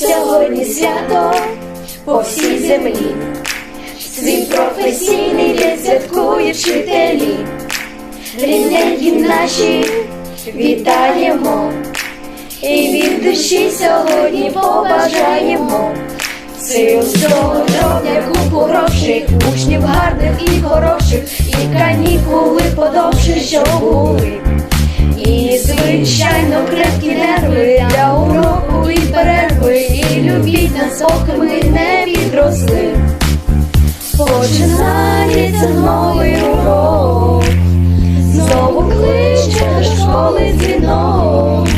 сьогодні свято по всій землі. Свій професійний день святкують вчителі. Рідненькі наші вітаємо. І від душі сьогодні побажаємо. Сил здоров'я, купу грошей, учнів гарних і хороших, і канікули подовші, що були. І звичайно крепкі любіть ми не підросли. Починається новий урок, знову кличе до школи дзвінок,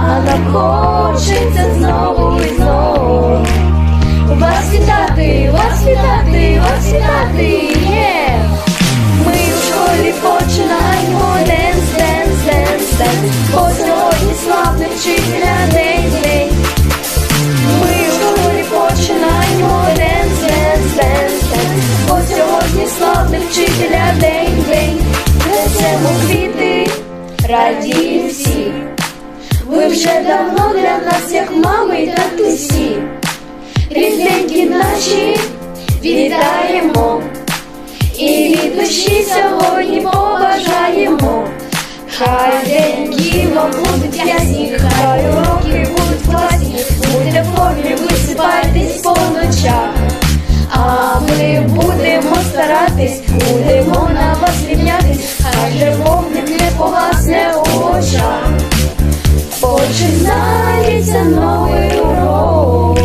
а нам хочеться знову і знову. Вас вітати, вас вітати, славний вчителя день, день. Несемо квіти, радіють всі. Ви вже давно для нас, як мами й татусі. Рідненькі наші вітаємо. І від душі сьогодні побажаємо. Хай деньки вам будуть ясні, старатись, будемо на вас рівнятись, хай же вогник не погасне у очах. Починається новий урок,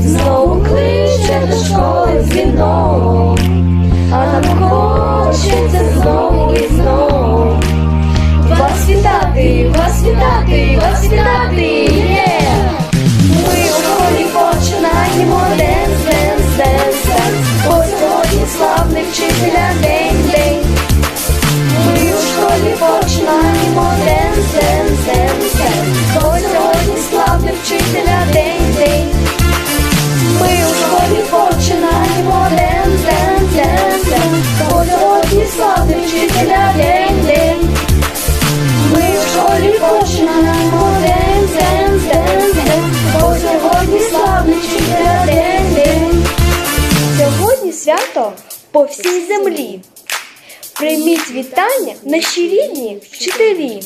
знову кличе до школи дзвінок, а нам хочеться знову і знову. Вас вітати, вас вітати, вас вітати, сьогодні славний вчителя день, день. Ми в школі починаємо день, день, день, денс, бо сьогодні славний вчителя день, день. Сьогодні свято по всій землі. Прийміть вітання наші рідні вчителі.